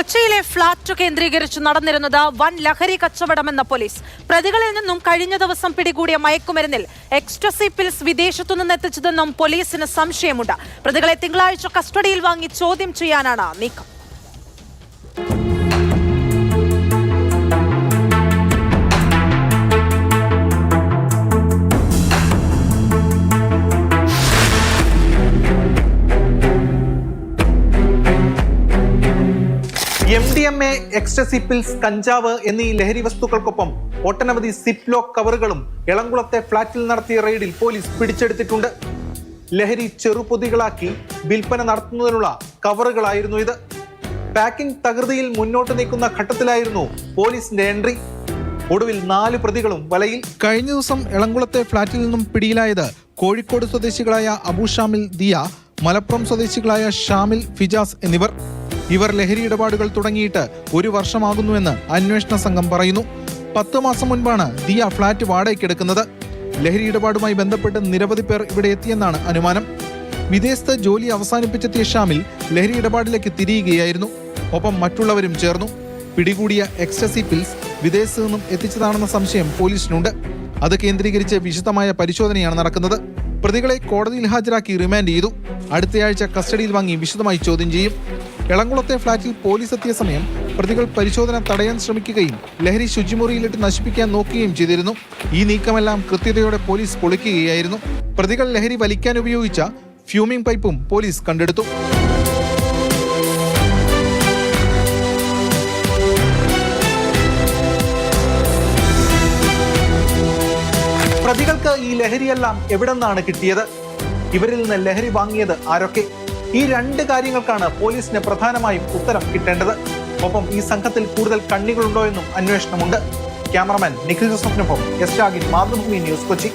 കൊച്ചിയിലെ ഫ്ളാറ്റ് കേന്ദ്രീകരിച്ച് നടന്നിരുന്നത് വൻ ലഹരി കച്ചവടമെന്ന പോലീസ്. പ്രതികളിൽ നിന്നും കഴിഞ്ഞ ദിവസം പിടികൂടിയ മയക്കുമരുന്നിൽ എക്സ്ട്രസി പിൽസ് വിദേശത്തു നിന്ന് എത്തിച്ചതെന്നും പോലീസിന് സംശയമുണ്ട്. പ്രതികളെ തിങ്കളാഴ്ച കസ്റ്റഡിയിൽ വാങ്ങി ചോദ്യം ചെയ്യാനാണ് നീക്കം. M D M A ecstasy pills കഞ്ചാവ് എന്നീ ലഹരി വസ്തുക്കൾക്കൊപ്പം ഒട്ടനവധി സിപ്പ് ലോക്ക് കവറുകളും എളംകുളത്തെ ഫ്ളാറ്റിൽ നടത്തിയ റെയ്ഡിൽ പോലീസ് പിടിച്ചെടുത്തിട്ടുണ്ട്. ലഹരി ചെറുപൊതികളാക്കി വിൽപ്പന നടത്തുന്നതിനുള്ള കവറുകളായിരുന്നു ഇത്. പാക്കിംഗ് തകൃതിയിൽ മുന്നോട്ട് നീക്കുന്ന ഘട്ടത്തിലായിരുന്നു പോലീസിന്റെ എൻട്രി. ഒടുവിൽ നാല് പ്രതികളും വലയിൽ. കഴിഞ്ഞ ദിവസം എളംകുളത്തെ ഫ്ളാറ്റിൽ നിന്നും പിടിയിലായത് കോഴിക്കോട് സ്വദേശികളായ അബു ഷാമിൽ ദിയ മലപ്പുറം സ്വദേശികളായ ഷാമിൽ ഫിജാസ് എന്നിവർ. ഇവർ ലഹരി ഇടപാടുകൾ തുടങ്ങിയിട്ട് ഒരു വർഷമാകുന്നുവെന്ന് അന്വേഷണ സംഘം പറയുന്നു. പത്ത് മാസം മുൻപാണ് ദിയ ഫ്ളാറ്റ് വാടകയ്ക്കെടുക്കുന്നത് ലഹരി ഇടപാടുമായി ബന്ധപ്പെട്ട് നിരവധി പേർ ഇവിടെ എത്തിയെന്നാണ് അനുമാനം. വിദേശത്ത് ജോലി അവസാനിപ്പിച്ചെത്തിയ ഷാമിൽ ലഹരി ഇടപാടിലേക്ക് തിരിയുകയായിരുന്നു. ഒപ്പം മറ്റുള്ളവരും ചേർന്നു. പിടികൂടിയ എക്സ്റ്റസി പിൽസ് വിദേശത്തു നിന്നും എത്തിച്ചതാണെന്ന സംശയം പോലീസിനുണ്ട്. അത് കേന്ദ്രീകരിച്ച് വിശദമായ പരിശോധനയാണ് നടക്കുന്നത്. പ്രതികളെ കോടതിയിൽ ഹാജരാക്കി റിമാൻഡ് ചെയ്തു. അടുത്തയാഴ്ച കസ്റ്റഡിയിൽ വാങ്ങി വിശദമായി ചോദ്യം ചെയ്യും. എളംകുളത്തെ ഫ്ളാറ്റിൽ പോലീസ് എത്തിയ സമയം പ്രതികൾ പരിശോധന തടയാൻ ശ്രമിക്കുകയും ലഹരി ശുചിമുറിയിലിട്ട് നശിപ്പിക്കാൻ നോക്കുകയും ചെയ്തിരുന്നു. ഈ നീക്കമെല്ലാം കൃത്യതയോടെ പോലീസ് പൊളിക്കുകയായിരുന്നു. പ്രതികൾ ലഹരി വലിക്കാൻ ഉപയോഗിച്ച ഫ്യൂമിംഗ് പൈപ്പും പോലീസ് കണ്ടെടുത്തു. പ്രതികൾക്ക് ഈ ലഹരിയെല്ലാം എവിടെ നിന്നാണ് കിട്ടിയത്? ഇവരിൽ നിന്ന് ലഹരി വാങ്ങിയത് ആരൊക്കെ? ഈ രണ്ട് കാര്യങ്ങൾക്കാണ് പോലീസിന് പ്രധാനമായും ഉത്തരം കിട്ടേണ്ടത്. ഒപ്പം ഈ സംഘത്തിൽ കൂടുതൽ കണ്ണികളുണ്ടോ എന്നും അന്വേഷണമുണ്ട്. ക്യാമറമാൻ നിഖിൽ ജോസഫിനൊപ്പം എസ് രാഗിൻ മാതൃഭൂമി ന്യൂസ് കൊച്ചി.